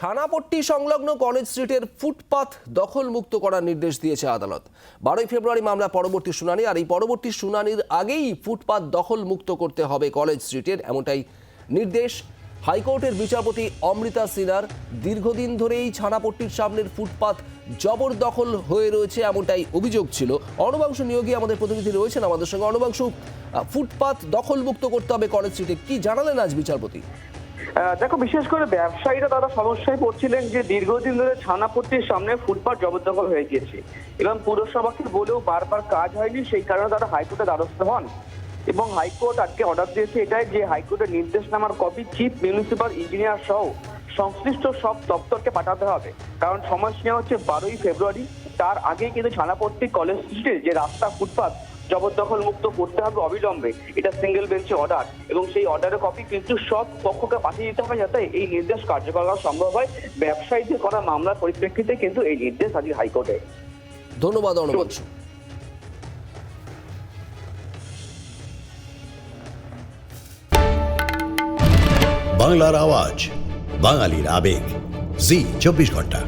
ছানাপট্টি সংলগ্ন কলেজ স্ট্রিটের ফুটপাথ দখলমুক্ত করার নির্দেশ দিয়েছে আদালত। বারোই ফেব্রুয়ারি মামলা পরবর্তী শুনানি আর এই পরবর্তী শুনানির আগেই ফুটপাথ দখলমুক্ত করতে হবে কলেজ স্ট্রিটের এমনটাই নির্দেশ হাইকোর্টের বিচারপতি অমৃতা সিনার দীর্ঘদিন ধরেই ছানাপট্টির সামনের ফুটপাথ জবরদখল হয়ে রয়েছে এমনটাই অভিযোগ ছিল। অর্ণবাংশু নিয়োগী আমাদের প্রতিনিধি রয়েছেন আমাদের সঙ্গে। আহ, ফুটপাথ দখলমুক্ত করতে হবে কলেজ স্ট্রিটে। কি জানালেন আজ বিচারপতি? দেখো, বিশেষ করে ব্যবসায়ীরা, তারা সমস্যায় পড়ছিলেন যে দীর্ঘদিন ধরে ছানাপট্টির সামনে ফুটপাত জবরদখল হয়ে গিয়েছে। এবং পুরসভাকে বলেও বারবার কাজ হয়নি, সেই কারণে তারা হাইকোর্টে দ্বারস্থ হন। এবং হাইকোর্ট আজকে অর্ডার দিয়েছে এটাই যে হাইকোর্টের নির্দেশনামার কপি চিফ মিউনিসিপাল ইঞ্জিনিয়ার সহ সংশ্লিষ্ট সব দপ্তরকে পাঠাতে হবে। কারণ সময়সীমা হচ্ছে বারোই ফেব্রুয়ারি, তার আগেই কিন্তু ছানাপট্টি কলেজ স্ট্রিটের যে রাস্তা ফুটপাত জবরদখল মুক্ত করতে হবে অবিলম্বে। এটা সিঙ্গেল বেঞ্চে অর্ডার এবং সেই অর্ডারের কপি কিন্তু সব পক্ষকে পাঠিয়ে দিতে হবে যাতে এই নির্দেশ কার্যকর করা সম্ভব হয়। ব্যবসায়ীদের করা মামলার পরিপ্রেক্ষিতে কিন্তু এই নির্দেশ আজকে হাইকোর্টে। ধন্যবাদ অর্ণবাংশু বাংলার আওয়াজ বাঙালির আবেগ। জি চব্বিশ ঘণ্টা।